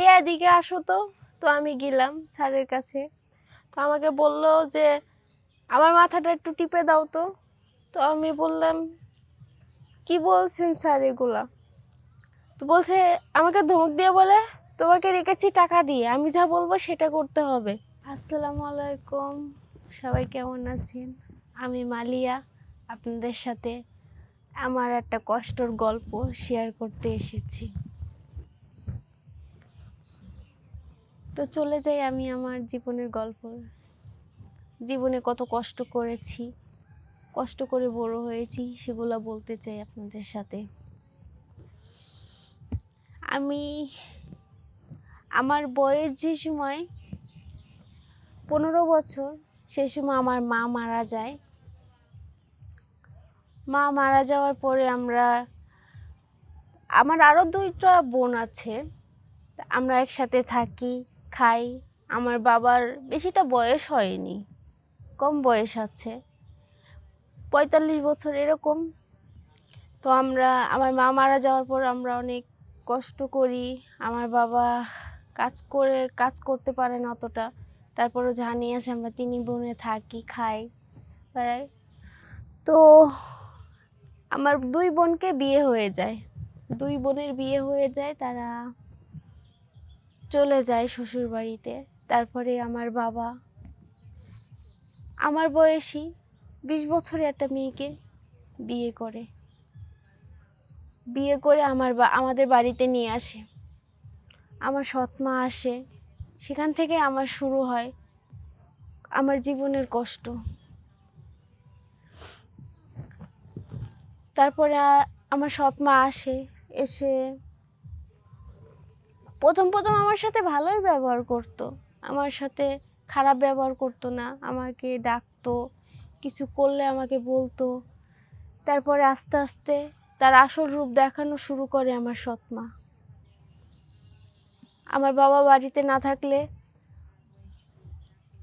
"এ, এদিকে আসো তো। তো আমি গেলাম স্যারের কাছে। তো আমাকে বলল যে আমার মাথাটা একটু টিপে দাও তো। তো আমি বললাম কি বলছেন স্যার এগুলা? তো বলছে আমাকে ধমক দিয়ে বলে তোমাকে রেখেছি টাকা দিয়ে। আমি যা বলব সেটা করতে হবে। আসসালামু আলাইকুম। সবাই কেমন আছেন? আমি মালিয়া আপনাদের সাথে আমার একটা কষ্টর গল্প শেয়ার করতে এসেছি। তো চলে যাই আমি আমার জীবনের গল্প। জীবনে কত কষ্ট করেছি, কষ্ট করে বড় হয়েছি, সেগুলো বলতে চাই আপনাদের সাথে। আমি, আমার বয়স যে সময়, পনেরো বছর, সে সময় আমার মা মারা যায়। মা মারা যাওয়ার পরে আমরা, আমার আরও দুইটা বোন আছে, আমরা একসাথে থাকি। খাই। আমার বাবার বেশিটা বয়স হয়নি, কম বয়স আছে। পঁয়তাল্লিশ বছর এরকম। তো আমরা, আমার মা মারা যাওয়ার পর আমরা অনেক কষ্ট করি। আমার বাবা কাজ করে, কাজ করতে পারে না অতটা। তারপরও যা নিয়ে আসে, আমরা তিন বোনে থাকি, খাই, বেড়াই। তো আমার দুই বোনকে বিয়ে হয়ে যায়। দুই বোনের বিয়ে হয়ে যায়, তারা চলে যায় শ্বশুর বাড়িতে তারপরে আমার বাবা, আমার বয়সী বিশ বছরের একটা মেয়েকে বিয়ে করে। বিয়ে করে আমার বা, আমাদের বাড়িতে নিয়ে আসে। আমার সৎ মা আসে। সেখান থেকে আমার শুরু হয় আমার জীবনের কষ্ট। তারপরে আমার সৎ মা আসে, এসে প্রথম প্রথম আমার সাথে ভালোই ব্যবহার করতো। আমার সাথে খারাপ ব্যবহার করতো না, আমাকে ডাকতো, কিছু করলে আমাকে বলতো। তারপরে আস্তে আস্তে তার আসল রূপ দেখানো শুরু করে আমার সৎমা। আমার বাবা বাড়িতে না থাকলে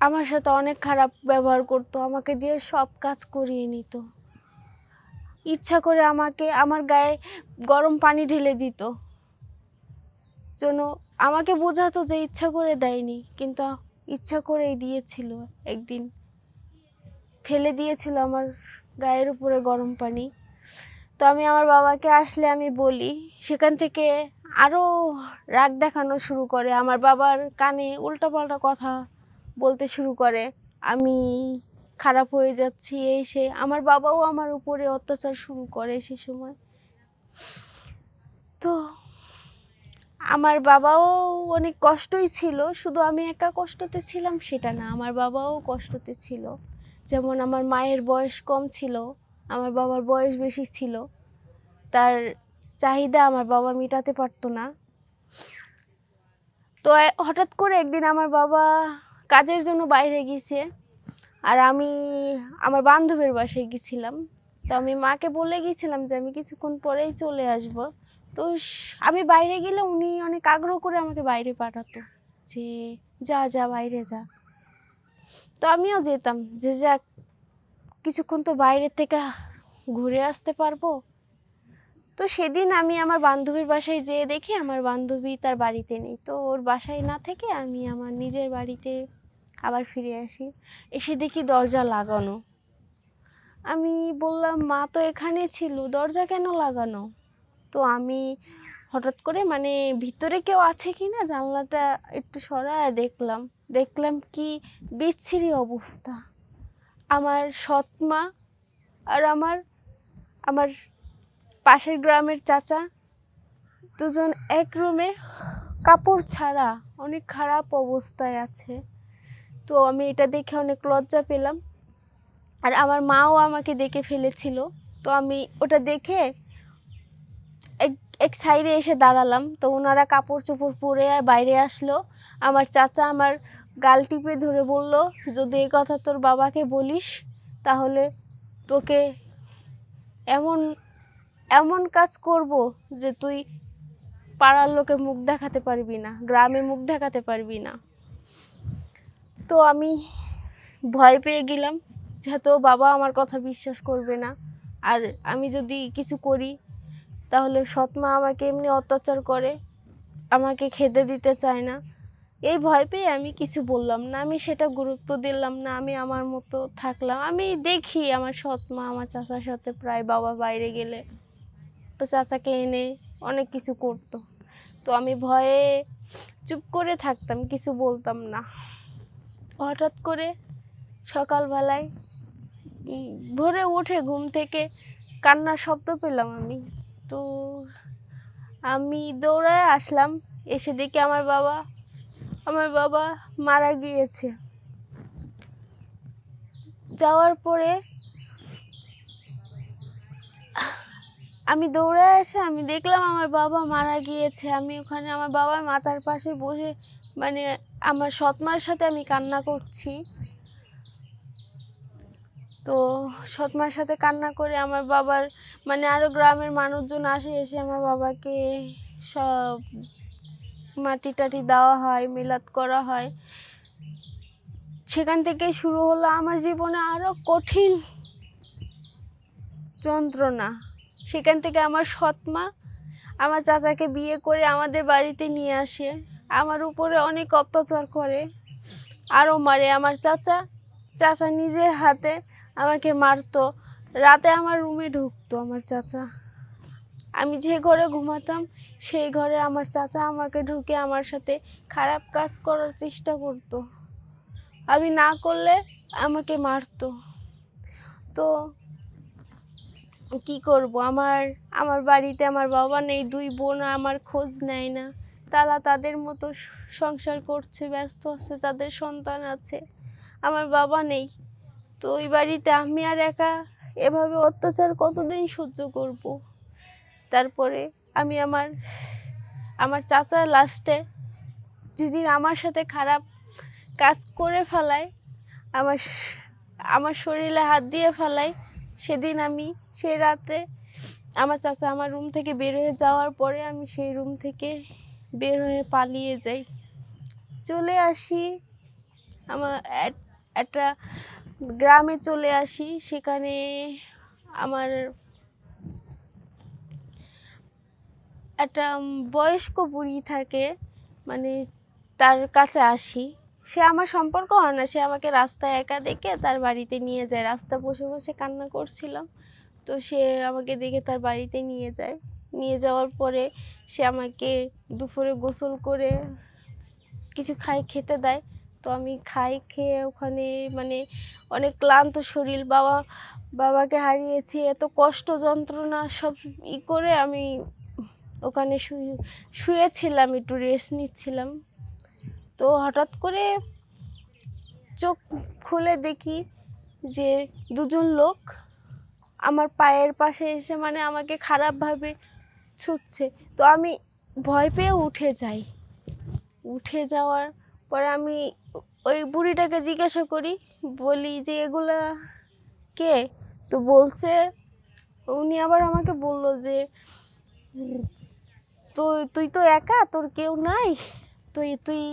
আমার সাথে অনেক খারাপ ব্যবহার করতো, আমাকে দিয়ে সব কাজ করিয়ে নিত। ইচ্ছা করে আমাকে, আমার গায়ে গরম পানি ঢেলে দিত। জন্য আমাকে বোঝাতো যে ইচ্ছা করে দেয়নি, কিন্তু ইচ্ছা করেই দিয়েছিল একদিন। ফেলে দিয়েছিল আমার গায়ের উপরে গরম পানি। তো আমি আমার বাবাকে আসলে আমি বলি, সেখান থেকে আরও রাগ দেখানো শুরু করে, আমার বাবার কানে উল্টাপাল্টা কথা বলতে শুরু করে, আমি খারাপ হয়ে যাচ্ছি, এই সে, আমার বাবাও আমার উপরে অত্যাচার শুরু করে সে সময়। তো আমার বাবাও অনেক কষ্টই ছিল, শুধু আমি একা কষ্টতে ছিলাম সেটা না, আমার বাবাও কষ্টতে ছিল। যেমন আমার মায়ের বয়স কম ছিল, আমার বাবার বয়স বেশি ছিল, তার চাহিদা আমার বাবা মেটাতে পারতো না। তো হঠাৎ করে একদিন আমার বাবা কাজের জন্য বাইরে গেছে আর আমি আমার বান্ধবীর বাসায় গেছিলাম তো আমি মাকে বলে গেছিলাম যে আমি কিছুক্ষণ পরেই চলে আসব। তো আমি বাইরে গেলে উনি অনেক আগ্রহ করে আমাকে বাইরে পাঠাতো যে যা যা, বাইরে যা। তো আমিও যেতাম, যে যাক, কিছুক্ষণ তো বাইরে থেকে ঘুরে আসতে পারব। তো সেদিন আমি আমার বান্ধবীর বাসায় যেয়ে দেখি আমার বান্ধবী তার বাড়িতে নেই। তো ওর বাসায় না থেকে আমি আমার নিজের বাড়িতে আবার ফিরে আসি। এসে দেখি দরজা লাগানো। আমি বললাম, মা তো এখানে ছিল, দরজা কেন লাগানো? তো আমি হঠাৎ করে মানে ভিতরে কেউ আছে কি না জানলাটা একটু সরায় দেখলাম। দেখলাম কি বিচ্ছিরি অবস্থা। আমার সৎ মা আর আমার আমার পাশের গ্রামের চাচা দুজন এক রুমে কাপড় ছাড়া অনেক খারাপ অবস্থায় আছে। তো আমি এটা দেখে অনেক লজ্জা পেলাম। আর আমার মাও আমাকে দেখে ফেলেছিল। তো আমি ওটা দেখে এক সাইডে এসে দাঁড়ালাম। তো ওনারা কাপড় চোপড় পরে বাইরে আসলো। আমার চাচা আমার গাল টিপে ধরে বলল, যদি এই কথা তোর বাবাকে বলিস, তাহলে তোকে এমন এমন কাজ করব যে তুই পাড়ার লোকে মুখ দেখাতে পারবি না, গ্রামে মুখ দেখাতে পারবি না। তো আমি ভয় পেয়ে গেলাম, যেহেতু বাবা আমার কথা বিশ্বাস করবে না। আর আমি যদি কিছু করি তাহলে সৎমা আমাকে এমনি অত্যাচার করে, আমাকে খেতে দিতে চায় না। এই ভয় পেয়ে আমি কিছু বললাম না, আমি সেটা গুরুত্ব দিলাম না, আমি আমার মতো থাকলাম। আমি দেখি আমার সৎ মা আমার চাচার সাথে প্রায় বাবা বাইরে গেলে, তো চাচাকে এনে অনেক কিছু করতো। তো আমি ভয়ে চুপ করে থাকতাম, কিছু বলতাম না। হঠাৎ করে সকালবেলায় ভোরে উঠে ঘুম থেকে কান্নার শব্দ পেলাম আমি। তো আমি দৌড়ায় আসলাম। এসে দেখি আমার বাবা আমার বাবা মারা গিয়েছে। যাওয়ার পরে আমি দৌড়ায় এসে আমি দেখলাম আমার বাবা মারা গিয়েছে। আমি ওখানে আমার বাবার মাথার পাশে বসে মানে আমার সৎমার সাথে আমি কান্না করছি। তো সৎমার সাথে কান্না করে আমার বাবার মানে আরও গ্রামের মানুষজন আসে, এসে আমার বাবাকে সব মাটি টাটি দেওয়া হয়, মিলাদ করা হয়। সেখান থেকে শুরু হলো আমার জীবনে আরও কঠিন যন্ত্রণা। সেখান থেকে আমার সৎমা আমার চাচাকে বিয়ে করে আমাদের বাড়িতে নিয়ে আসে। আমার উপরে অনেক অত্যাচার করে। আরও মারে। আমার চাচা চাচা নিজের হাতে আমাকে মারতো। রাতে আমার রুমে ঢুকতো আমার চাচা। আমি যে ঘরে ঘুমাতাম, সেই ঘরে আমার চাচা আমাকে ঢুকে আমার সাথে খারাপ কাজ করার চেষ্টা করতো। আমি না করলে আমাকে মারতো। তো কি করব? আমার আমার বাড়িতে আমার বাবা নেই, দুই বোন আমার খোঁজ নেয় না। তারা তাদের মতো সংসার করছে, ব্যস্ত আছে, তাদের সন্তান আছে। আমার বাবা নেই। তো ওই বাড়িতে আমি আর একা এভাবে অত্যাচার কতদিন সহ্য করব? তারপরে আমি আমার আমার চাচার লাস্টে যেদিন আমার সাথে খারাপ কাজ করে ফেলায়, আমার আমার শরীরে হাত দিয়ে ফেলায়, সেদিন আমি সেই রাতে আমার চাচা আমার রুম থেকে বের হয়ে যাওয়ার পরে আমি সেই রুম থেকে বের হয়ে পালিয়ে যাই। চলে আসি আমার এক- একটা গ্রামে চলে আসি। সেখানে আমার একটা বয়স্ক বুড়ি থাকে মানে তার কাছে আসি। সে আমার সম্পর্ক হয় না, সে আমাকে রাস্তায় একা দেখে তার বাড়িতে নিয়ে যায়। রাস্তা বসে বসে কান্না করছিলাম, তো সে আমাকে দেখে তার বাড়িতে নিয়ে যায়। নিয়ে যাওয়ার পরে সে আমাকে দুপুরে গোসল করে কিছু খাই খেতে দেয়। তো আমি খাই, খেয়ে ওখানে মানে অনেক ক্লান্ত শরীর, বাবা, বাবাকে হারিয়েছি, এত কষ্ট যন্ত্রণা সব ই করে আমি ওখানে শুয়ে শুয়েছিলাম, একটু রেস্ট নিচ্ছিলাম। তো হঠাৎ করে চোখ খুলে দেখি যে দুজন লোক আমার পায়ের পাশে এসে মানে আমাকে খারাপভাবে ছুটছে তো আমি ভয় পেয়ে উঠে যাই। উঠে যাওয়ার পরে আমি ওই বুড়িটাকে জিজ্ঞাসা করি, বলি যে, এগুলা কে? তো বলছে, উনি আবার আমাকে বলল যে তো তুই তো একা, তোর কেউ নাই। তুই তুই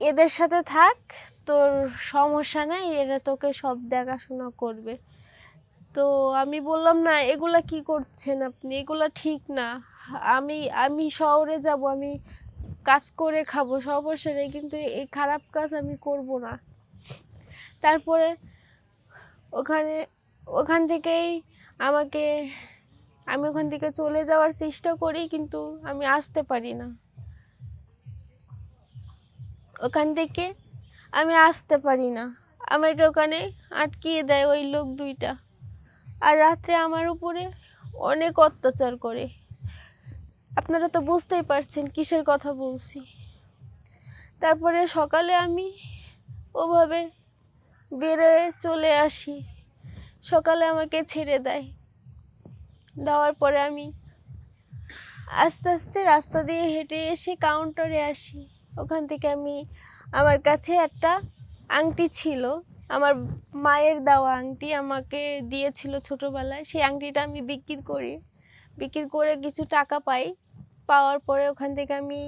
এদের সাথে থাক, তোর সমস্যা নাই, এরা তোকে সব দেখাশোনা করবে। তো আমি বললাম, না, এগুলা কি করছেন আপনি? এগুলা ঠিক না। আমি আমি শহরে যাব, আমি কাজ করে খাব সমস্যা নেই, কিন্তু এই খারাপ কাজ আমি করব না। তারপরে ওখানে, ওখান থেকেই আমাকে, আমি ওখান থেকে চলে যাওয়ার চেষ্টা করি, কিন্তু আমি আসতে পারি না। ওখান থেকে আমি আসতে পারি না। আমাকে ওখানে আটকিয়ে দেয় ওই লোক দুইটা। আর রাত্রে আমার উপরে অনেক অত্যাচার করে। আপনারা তো বুঝতেই পারছেন কিসের কথা বলছি। তারপরে সকালে আমি ওভাবে বেরোয় চলে আসি। সকালে আমাকে ছেড়ে দেয়। দেওয়ার পরে আমি আস্তে আস্তে রাস্তা দিয়ে হেঁটে এসে কাউন্টারে আসি। ওখান থেকে আমি আমার কাছে একটা আংটি ছিল। আমার মায়ের দেওয়া আংটি আমাকে দিয়েছিল ছোটোবেলায়। সেই আংটিটা আমি বিক্রি করি। বিক্রি করে কিছু টাকা পাই। পাওয়ার পরে ওখান থেকে আমি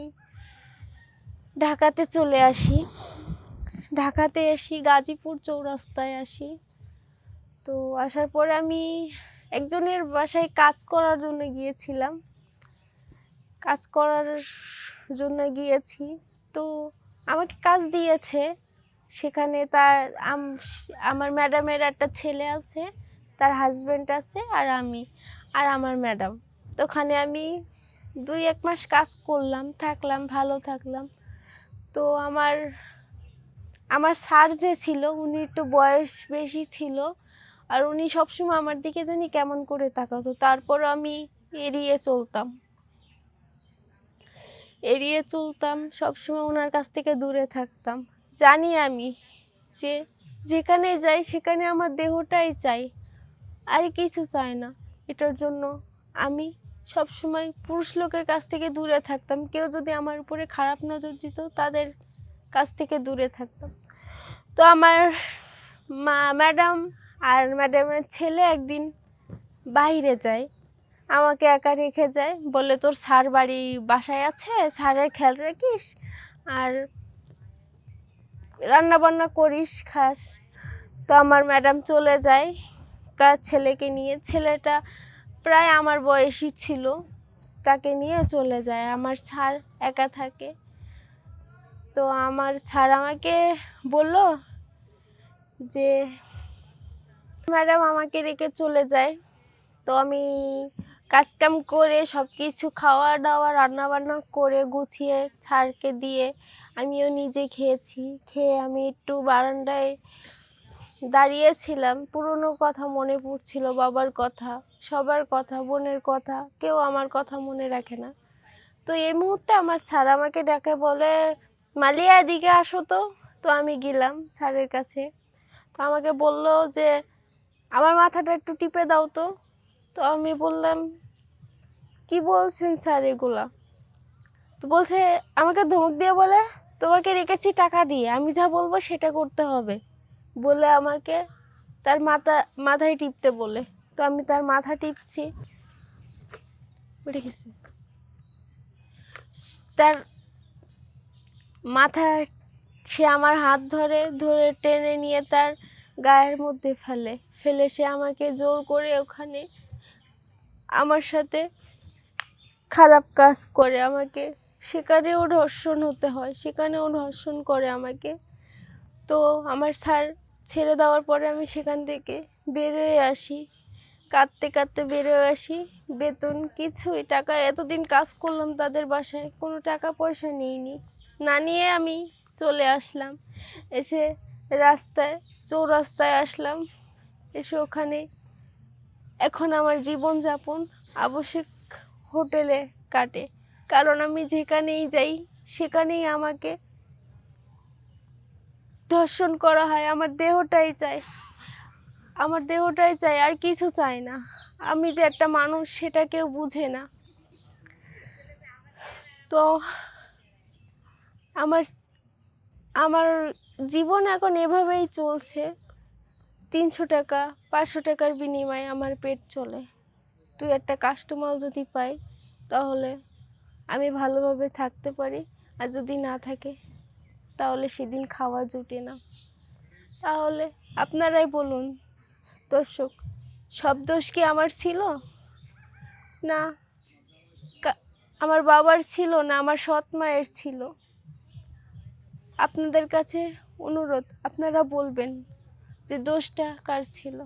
ঢাকাতে চলে আসি। ঢাকাতে আসি গাজীপুর চৌরাস্তায় আসি। তো আসার পরে আমি একজনের বাসায় কাজ করার জন্য গিয়েছিলাম। কাজ করার জন্য গিয়েছি। তো আমাকে কাজ দিয়েছে। সেখানে তার আমার ম্যাডামের একটা ছেলে আছে, তার হাজব্যান্ড আছে আর আমি। আর আমার ম্যাডাম। তো ওখানে আমি দুই এক মাস কাজ করলাম, থাকলাম, ভালো থাকলাম। তো আমার আমার স্যার যে ছিল, উনি একটু বয়স বেশি ছিল, আর উনি সবসময় আমার দিকে জানি কেমন করে তাকাতো। তারপর আমি এড়িয়ে চলতাম। এড়িয়ে চলতাম, সবসময় ওনার কাছ থেকে দূরে থাকতাম। জানি আমি যে যেখানে যাই, সেখানে আমার দেহটাই চাই, আর কিছু চাই না। এটার জন্য আমি সবসময় পুরুষ লোকের কাছ থেকে দূরে থাকতাম। কেউ যদি আমার উপরে খারাপ নজর দিত, তাদের কাছ থেকে দূরে থাকতাম। তো আমার মা, ম্যাডাম আর ম্যাডামের ছেলে একদিন বাইরে যায়, আমাকে একা রেখে যায়, বলে, তোর স্যার বাড়ি বাসায় আছে? স্যারের খেয়াল রাখিস? আর রান্না বান্না করিস, খাস? তো আমার ম্যাডাম চলে যায় তার ছেলেকে নিয়ে, ছেলেটা প্রায় আমার বয়সী ছিল, তাকে নিয়ে চলে যায়। আমার ছাড় একা থাকে। তো আমার ছাড় আমাকে বলল যে, ম্যাডাম, আমাকে রেখে চলে যায়। তো আমি কাজকাম করে সব কিছু খাওয়া দাওয়া রান্না বান্না করে গুছিয়ে ছাড়কে দিয়ে আমিও নিজে খেয়েছি। খেয়ে আমি একটু বারান্দায় দাঁড়িয়েছিলাম। পুরনো কথা মনে পড়ছিল বাবার কথা, সবার কথা, বোনের কথা, কেউ আমার কথা মনে রাখে না। তো এই মুহূর্তে আমার স্যার আমাকে ডাকে বলে, মালিয়া, এদিকে আসো তো। তো আমি গেলাম স্যারের কাছে। তো আমাকে বলল যে, আমার মাথাটা একটু টিপে দাও তো। তো আমি বললাম, কি বলছেন স্যার এগুলা? তো বলছে, আমাকে ধমক দিয়ে বলে, তোমাকে রেখেছি টাকা দিয়ে, আমি যা বলব সেটা করতে হবে। বলে আমাকে তার মাথা, মাথায় টিপতে বলে। তো আমি তার মাথা টিপছি। গেছে। তার মাথা সে আমার হাত ধরে ধরে টেনে নিয়ে তার গায়ের মধ্যে ফেলে। ফেলে সে আমাকে জোর করে ওখানে আমার সাথে খারাপ কাজ করে। আমাকে সেখানেও ধর্ষণ হতে হয়, সেখানেও ধর্ষণ করে আমাকে। তো আমার স্যার ছেড়ে দেওয়ার পরে আমি সেখান থেকে বেরোয় আসি। কাঁদতে কাঁদতে বেরোয় আসি। বেতন কিছুই, টাকা এতদিন কাজ করলাম তাদের বাসায়, কোনো টাকা পয়সা নিইনি। না নিয়ে আমি চলে আসলাম। এসে রাস্তায়, চৌরাস্তায় আসলাম। এসে ওখানে এখন আমার জীবনযাপন আবশ্যক হোটেলে কাটে। কারণ আমি যেখানেই যাই, সেখানেই আমাকে ধর্ষণ করা হয়, আমার দেহটাই চাই। আমার দেহটাই চাই, আর কিছু চাই না। আমি যে একটা মানুষ, সেটা কেউ বুঝে না। তো আমার আমার জীবন এখন এভাবেই চলছে। তিনশো টাকা, পাঁচশো টাকার বিনিময়ে আমার পেট চলে। তুই একটা কাস্টমার যদি পাই, তাহলে আমি ভালোভাবে থাকতে পারি, আর যদি না থাকে তাহলে সেদিন খাওয়া জুটে না। তাহলে আপনারাই বলুন, দর্শক, সব দোষ কি আমার ছিল? না আমার বাবার ছিল না, আমার সৎ মায়ের ছিল। আপনাদের কাছে অনুরোধ, আপনারা বলবেন যে দোষটা কার ছিল?